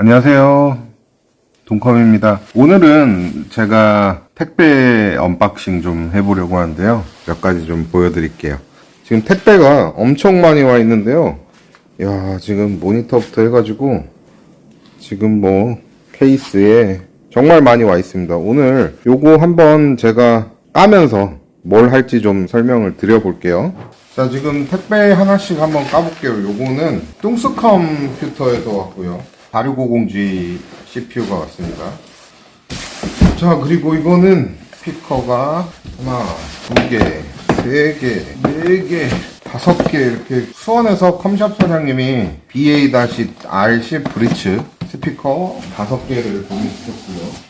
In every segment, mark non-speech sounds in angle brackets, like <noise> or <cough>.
안녕하세요. 동컴입니다. 오늘은 제가 택배 언박싱 좀 해보려고 하는데요. 몇 가지 좀 보여드릴게요. 지금 택배가 엄청 많이 와 있는데요. 야, 지금 모니터부터 해가지고 지금 뭐 케이스에 정말 많이 와 있습니다. 오늘 요거 한번 제가 까면서 뭘 할지 좀 설명을 드려볼게요. 자, 지금 택배 하나씩 한번 까볼게요. 요거는 뚱스 컴퓨터에서 왔고요. 4650G CPU가 왔습니다. 자, 그리고 이거는 스피커가 하나, 두 개, 세 개, 네 개, 다섯 개 이렇게 수원에서 컴샵 사장님이 BA-RC 브리츠 스피커 다섯 개를 보내주셨고요.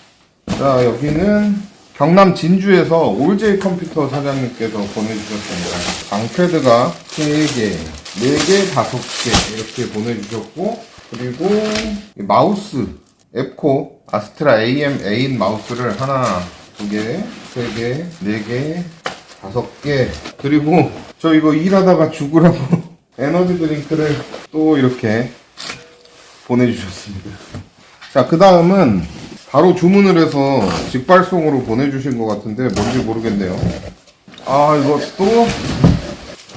자, 여기는 경남 진주에서 올제이 컴퓨터 사장님께서 보내주셨습니다. 방패드가 3개, 4개, 5개 이렇게 보내주셨고, 그리고 이 마우스, 앱코, 아스트라 AM8 마우스를 하나, 두 개, 세 개, 네 개, 다섯 개, 그리고 저 이거 일하다가 죽으라고 <laughs> 에너지 드링크를 또 이렇게 보내주셨습니다. 자, 그 다음은 바로 주문을 해서 직발송으로 보내주신 것 같은데 뭔지 모르겠네요. 아, 이거 또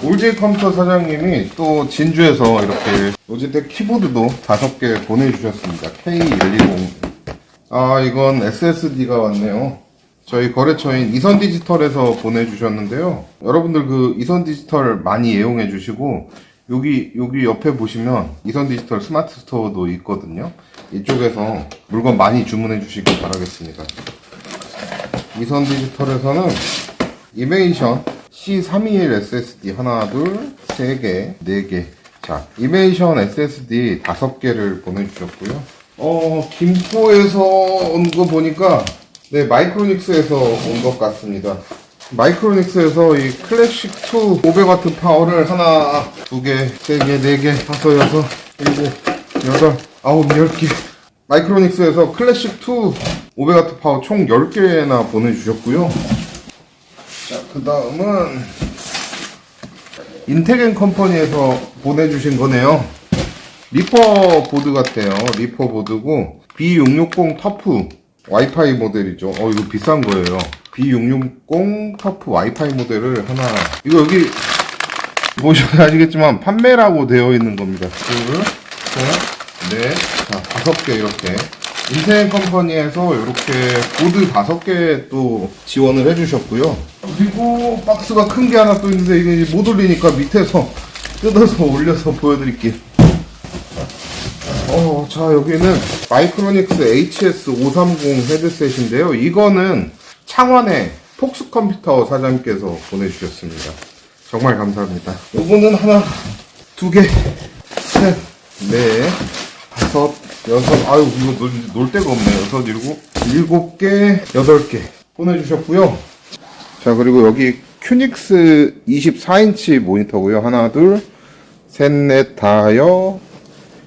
올제이 컴퓨터 사장님이 또 진주에서 이렇게 로지텍 키보드도 다섯 개 보내주셨습니다. K120. 아, 이건 SSD가 왔네요. 저희 거래처인 이선 디지털에서 보내주셨는데요. 여러분들 그 이선 디지털 많이 애용해 주시고, 여기, 여기 옆에 보시면 이선 디지털 스마트 스토어도 있거든요. 이쪽에서 물건 많이 주문해 주시길 바라겠습니다. 이선 디지털에서는 이메이션 C321 SSD 하나, 둘, 세 개, 네 개. 자, 이메이션 SSD 다섯 개를 보내주셨고요. 어, 김포에서 온 거 보니까 네, 마이크로닉스에서 온 것 같습니다. 마이크로닉스에서 이 클래식 2 500W 파워를 하나, 두 개, 세 개, 네 개, 다섯, 여섯, 일곱, 여덟, 아홉, 열 개. 마이크로닉스에서 클래식 2 500W 파워 총 10개나 보내주셨고요. 자, 그 다음은 인텔겐 컴퍼니에서 보내주신 거네요. 리퍼 보드 같아요. 리퍼 보드고 B660 터프 와이파이 모델이죠. 어 이거 비싼 거예요. B660 터프 와이파이 모델을 하나 이거 여기 보시면 아시겠지만 판매라고 되어 있는 겁니다. 둘, 셋, 넷, 자 다섯 개 이렇게 인텔 컴퍼니에서 이렇게 보드 다섯 개 또 지원을 해주셨고요. 그리고 박스가 큰 게 하나 또 있는데 이게 못 올리니까 밑에서 뜯어서 <laughs> 올려서 보여드릴게요. 어, 자, 여기는 마이크로닉스 HS530 헤드셋인데요. 이거는 창원의 폭스 컴퓨터 사장님께서 보내주셨습니다. 정말 감사합니다. 요거는 하나, 두 개, 셋, 넷, 여섯, 아유, 이거 놀, 놀 데가 없네. 여섯, 일곱, 일곱 개, 여덟 개 보내주셨고요. 자, 그리고 여기 큐닉스 24인치 모니터고요. 하나, 둘, 셋, 넷, 다여,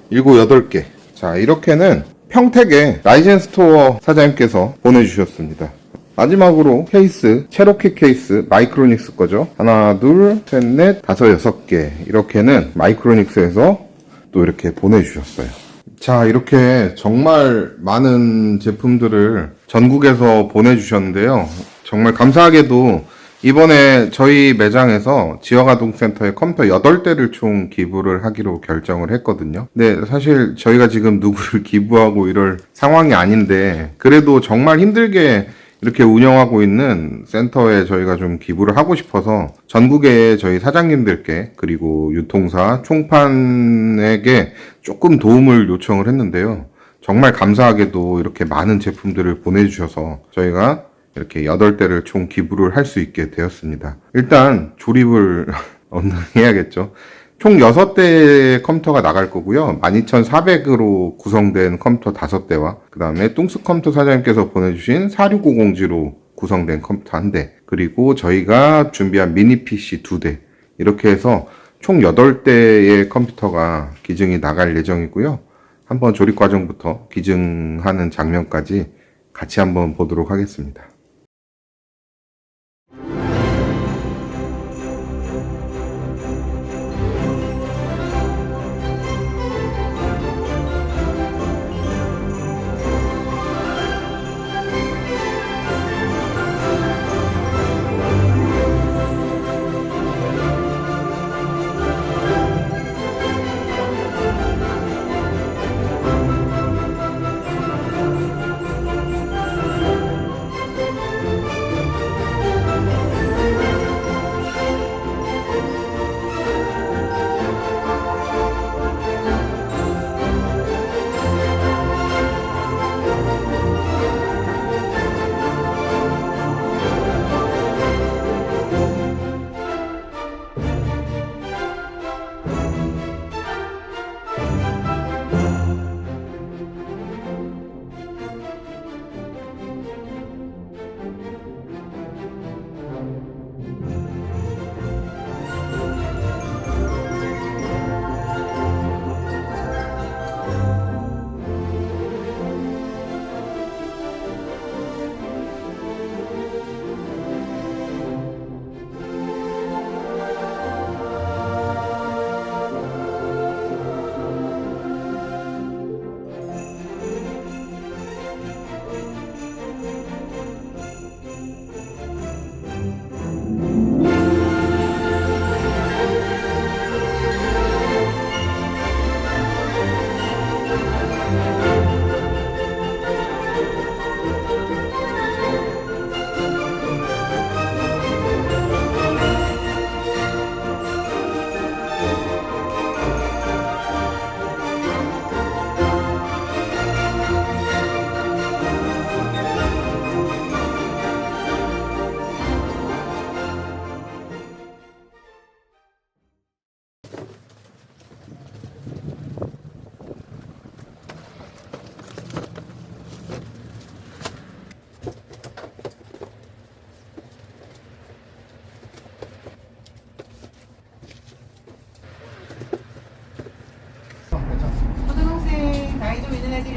일곱, 여덟 개. 자, 이렇게는 평택의 라이젠 스토어 사장님께서 보내주셨습니다. 마지막으로 케이스, 체로키 케이스, 마이크로닉스 거죠. 하나, 둘, 셋, 넷, 다섯, 여섯 개. 이렇게는 마이크로닉스에서 또 이렇게 보내주셨어요. 자, 이렇게 정말 많은 제품들을 전국에서 보내주셨는데요. 정말 감사하게도 이번에 저희 매장에서 지역아동센터에 컴퓨터 8대를 총 기부를 하기로 결정을 했거든요. 근데 사실 저희가 지금 누구를 <laughs> 기부하고 이럴 상황이 아닌데, 그래도 정말 힘들게 이렇게 운영하고 있는 센터에 저희가 좀 기부를 하고 싶어서 전국의 저희 사장님들께 그리고 유통사 총판에게 조금 도움을 요청을 했는데요. 정말 감사하게도 이렇게 많은 제품들을 보내주셔서 저희가 이렇게 8대를 총 기부를 할 수 있게 되었습니다. 일단 조립을 <laughs> 해야겠죠. 총 6대의 컴퓨터가 나갈 거고요. 12400으로 구성된 컴퓨터 5대와 그 다음에 뚱스 컴퓨터 사장님께서 보내주신 46550G로 구성된 컴퓨터 1대 그리고 저희가 준비한 미니 PC 2대 이렇게 해서 총 8대의 컴퓨터가 기증이 나갈 예정이고요. 한번 조립 과정부터 기증하는 장면까지 같이 한번 보도록 하겠습니다.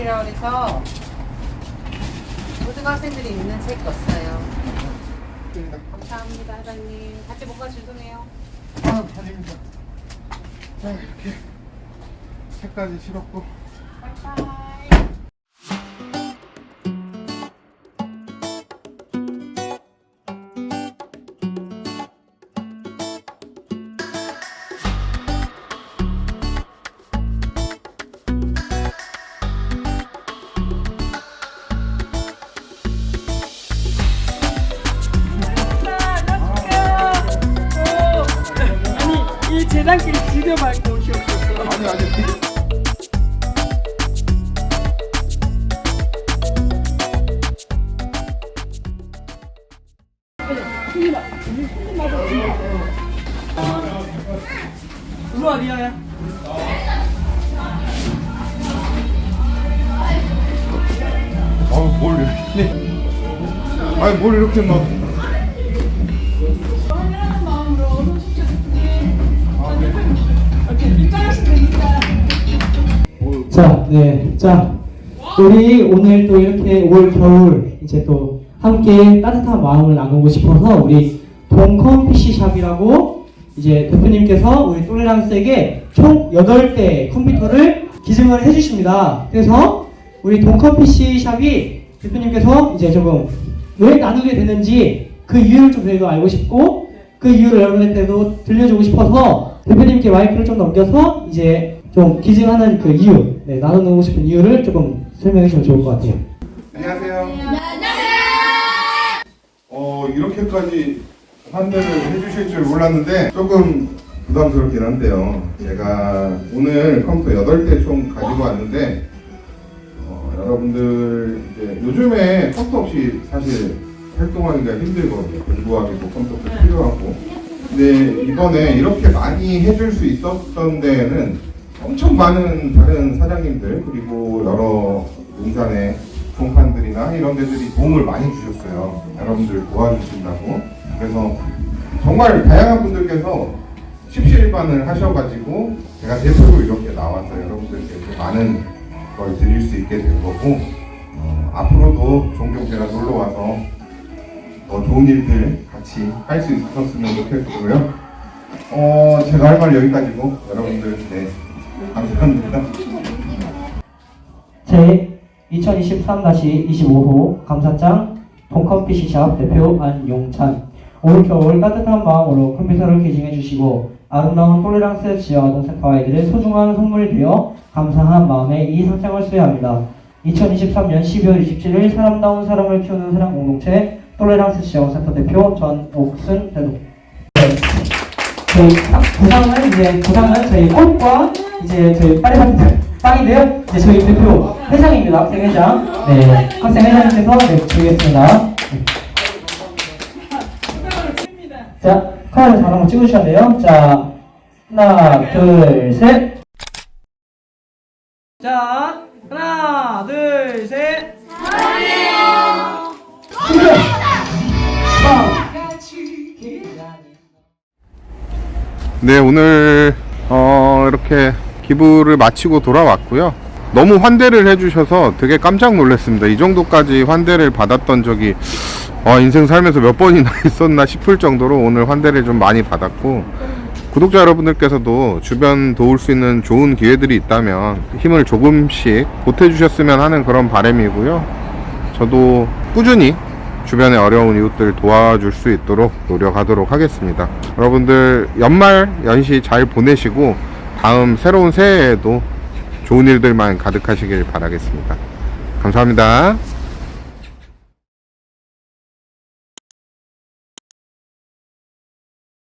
학생들이라고 해서 고등학생들이 읽는 책 떴어요. 감사합니다, 사장님. 같이 못가 죄송해요. 아, 아닙니다. 자, 이렇게 책까지 실었고. 바이바이. 뭘 이렇게 막. 자, 네. 자, 우리 오늘 또 이렇게 올 겨울 이제 또 함께 따뜻한 마음을 나누고 싶어서 우리 동컴 PC샵이라고 이제 대표님께서 우리 똘레랑스에게 총 8대 컴퓨터를 기증을 해주십니다. 그래서 우리 동컴 PC샵이 대표님께서 이제 조금 왜 나누게 되는지 그 이유를 좀 저희도 알고 싶고 그 이유를 여러분한테도 들려주고 싶어서 대표님께 마이크를 좀 넘겨서 이제 좀 기증하는 그 이유, 네, 나누고 싶은 이유를 조금 설명해 주시면 좋을 것 같아요. 안녕하세요. 어, 이렇게까지 환대를 해주실 줄 몰랐는데 조금 부담스럽긴 한데요. 제가 오늘 컴퓨터 8대 총 가지고 왔는데 어, 여러분들 이제 요즘에 컴퓨터 없이 사실 활동하기가 힘들거든요. 공부하기도 컴퓨터도 필요하고. 근데 이번에 이렇게 많이 해줄 수 있었던 데에는 엄청 많은 다른 사장님들 그리고 여러 용산의 동판들이나 이런 데들이 도움을 많이 주셨어요. 여러분들 도와주신다고. 그래서 정말 다양한 분들께서 십시일반을 하셔가지고 제가 대표로 이렇게 나와서 여러분들께 또 많은 걸 드릴 수 있게 된 거고 어, 앞으로도 종종 제가 놀러 와서 더 좋은 일들 같이 할 수 있었으면 좋겠고요. 어, 제가 할 말 여기까지고 여러분들 네 감사합니다. 제 2023-25호 감사장 동컴피시샵 대표 안용찬 올 겨울 따뜻한 마음으로 컴퓨터를 기증해 주시고 아름다운 톨레랑스 지하아동센터 아이들의 소중한 선물이 되어 감사한 마음에 이 상장을 수여합니다. 2023년 12월 27일 사람다운 사람을 키우는 사람 공동체 톨레랑스 지하아동센터 대표 전옥순 대도 네. 저희 상- 부상은 이제 부상은 저희 꽃과 이제 저희 파리바트 빵인데요. 이제 저희 대표 회장입니다. 학생 회장. 네, 학생 회장님께서 네, 드리겠습니다. 네. 자, 카메라 잘 한번 찍으셔야 돼요. 자, 하나, 둘, 셋. 자 하나 둘 셋. 빵! 네, 오늘 어, 이렇게 기부를 마치고 돌아왔고요. 너무 환대를 해주셔서 되게 깜짝 놀랐습니다. 이 정도까지 환대를 받았던 적이 어, 인생 살면서 몇 번이나 <laughs> 있었나 싶을 정도로 오늘 환대를 좀 많이 받았고 구독자 여러분들께서도 주변 도울 수 있는 좋은 기회들이 있다면 힘을 조금씩 보태주셨으면 하는 그런 바람이고요. 저도 꾸준히 주변의 어려운 이웃들 도와줄 수 있도록 노력하도록 하겠습니다. 여러분들 연말 연시 잘 보내시고 다음 새로운 새해에도 좋은 일들만 가득하시길 바라겠습니다. 감사합니다.